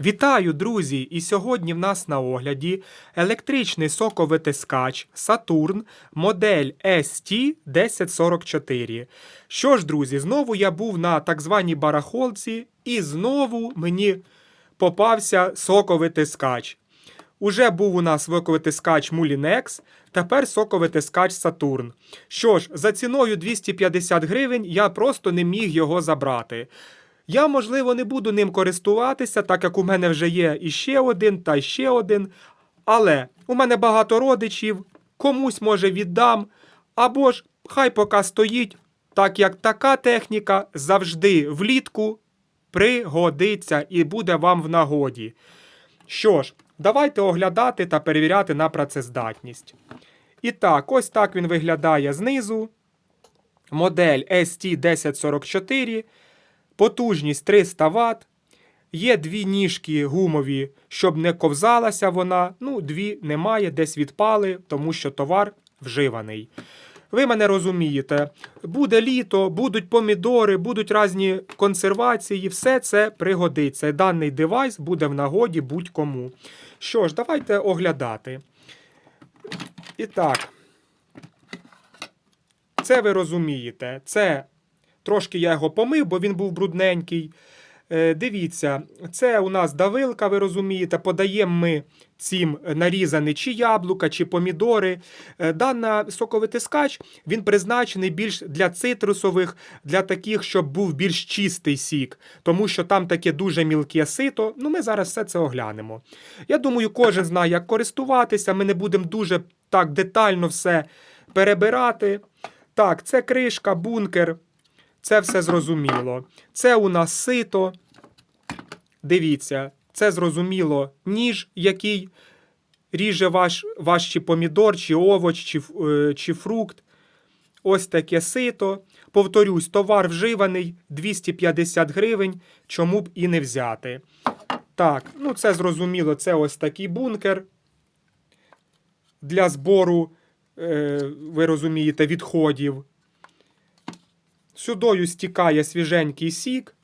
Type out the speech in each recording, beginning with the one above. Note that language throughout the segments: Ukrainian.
Вітаю, друзі! І сьогодні в нас на огляді електричний соковитискач Saturn модель ST1044. Що ж, друзі, знову я був на так званій барахолці, і знову мені попався соковитискач. Уже був у нас соковитискач Mulinex, тепер соковитискач Saturn. Що ж, за ціною 250 гривень я просто не міг його забрати. Я, можливо, не буду ним користуватися, так як у мене вже є іще один та ще один. Але у мене багато родичів, комусь може віддам, або ж хай поки стоїть, так як така техніка завжди влітку пригодиться і буде вам в нагоді. Що ж, давайте оглядати та перевіряти на працездатність. І так, ось так він виглядає знизу. Модель ST1044. Потужність 300 Вт. Є дві ніжки гумові, щоб не ковзалася вона. Ну, дві немає, десь відпали, тому що товар вживаний. Ви мене розумієте, буде літо, будуть помідори, будуть різні консервації, все це пригодиться. Даний девайс буде в нагоді будь-кому. Що ж, давайте оглядати. І так, це ви розумієте. Це Трошки я його помив, бо він був брудненький. Е, Дивіться, це у нас давилка, ви розумієте, подаємо ми цим нарізані чи яблука, чи помідори. Е, Дана соковитискач він призначений більш для цитрусових, для таких, щоб був більш чистий сік, тому що там таке дуже мілке сито. Ну, ми зараз все це оглянемо. Я думаю, кожен знає, як користуватися. Ми не будемо дуже так детально все перебирати. Так, це кришка, бункер. Це все зрозуміло. Це у нас сито. Дивіться, це зрозуміло ніж, який ріже ваш, ваш чи помідор, чи овоч, чи, е, чи фрукт. Ось таке сито. Повторюсь, товар вживаний 250 гривень, чому б і не взяти. Так, ну це зрозуміло, це ось такий бункер. Для збору, е, ви розумієте, відходів. Сюдою стікає свіженький сік.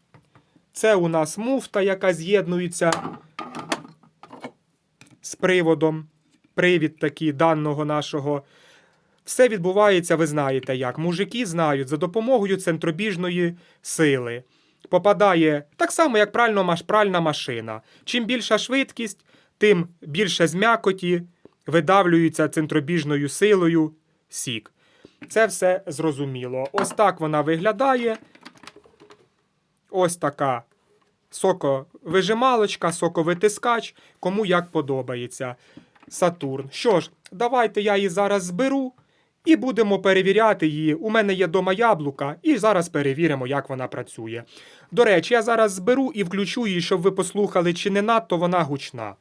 Це у нас муфта, яка з'єднується з приводом. Привід такий даного нашого. Все відбувається, ви знаєте як. Мужики знають за допомогою центробіжної сили. Попадає так само, як прально пральна машина. Чим більша швидкість, тим більше з м'якоті видавлюється центробіжною силою сік. Це все зрозуміло. Ось так вона виглядає. Ось така соковижималочка, соковитискач, кому як подобається. Сатурн. Що ж, давайте я її зараз зберу і будемо перевіряти її. У мене є дома яблука, і зараз перевіримо, як вона працює. До речі, я зараз зберу і включу її, щоб ви послухали, чи не надто вона гучна.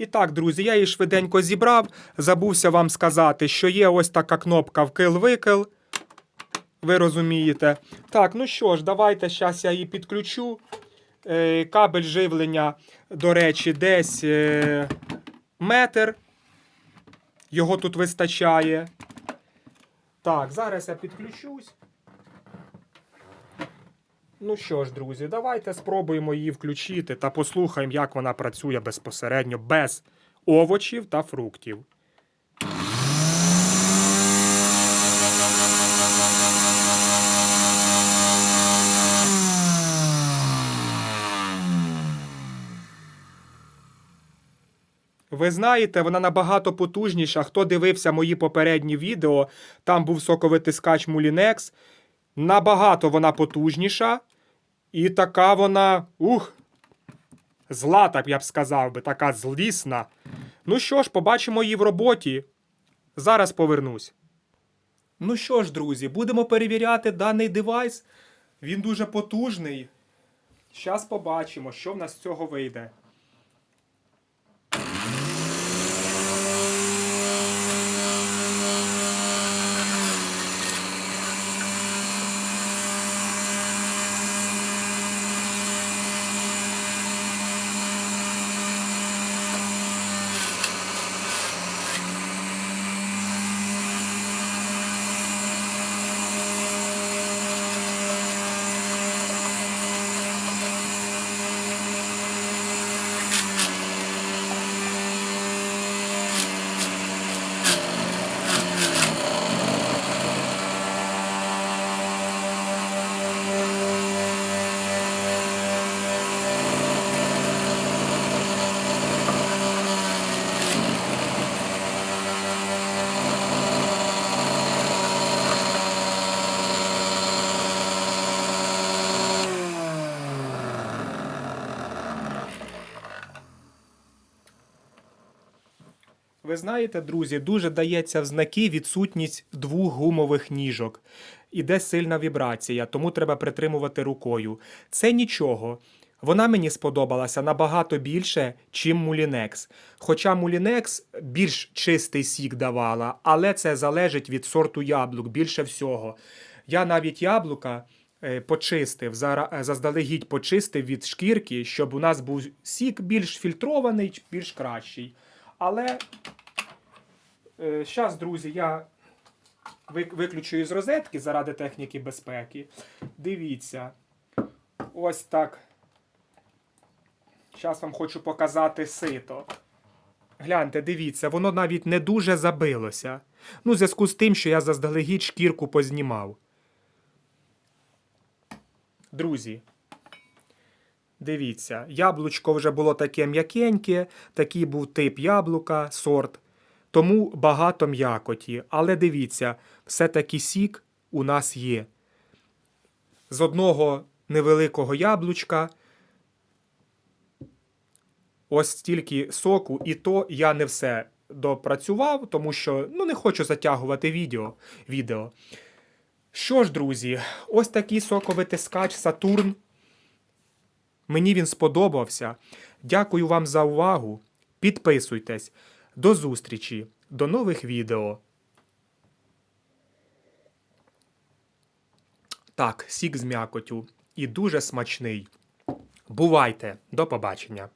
І так, друзі, я її швиденько зібрав. Забувся вам сказати, що є ось така кнопка вкил-викил. Ви розумієте. Так, ну що ж, давайте зараз я її підключу. Е, Кабель живлення, до речі, десь е, метр. Його тут вистачає. Так, зараз я підключусь. Ну що ж, друзі, давайте спробуємо її включити та послухаємо, як вона працює безпосередньо без овочів та фруктів. Ви знаєте, вона набагато потужніша. Хто дивився мої попередні відео, там був соковитискач Mulinex. Набагато вона потужніша. І така вона. Ух! Зла, так я б сказав би, така злісна. Ну що ж, побачимо її в роботі. Зараз повернусь. Ну що ж, друзі, будемо перевіряти даний девайс. Він дуже потужний. Зараз побачимо, що в нас з цього вийде. Ви знаєте, друзі, дуже дається в знаки відсутність двох гумових ніжок. Іде сильна вібрація, тому треба притримувати рукою. Це нічого. Вона мені сподобалася набагато більше, чим Мулінекс. Хоча Мулінекс більш чистий сік давала, але це залежить від сорту яблук більше всього. Я навіть яблука е, почистив, е, заздалегідь почистив від шкірки, щоб у нас був сік більш фільтрований, більш кращий. Але зараз, друзі, я виключу із розетки заради техніки безпеки. Дивіться. Ось так. Зараз вам хочу показати сито. Гляньте, дивіться, воно навіть не дуже забилося. Ну, в зв'язку з тим, що я заздалегідь шкірку познімав. Друзі, дивіться, яблучко вже було таке м'якеньке, такий був тип яблука, сорт. Тому багато м'якоті. Але дивіться, все-таки сік у нас є. З одного невеликого яблучка ось стільки соку, і то я не все допрацював, тому що ну, не хочу затягувати відео. відео. Що ж, друзі, ось такий соковитискач Сатурн. Мені він сподобався. Дякую вам за увагу. Підписуйтесь. До зустрічі, до нових відео. Так, сік з м'якотю. І дуже смачний. Бувайте, до побачення.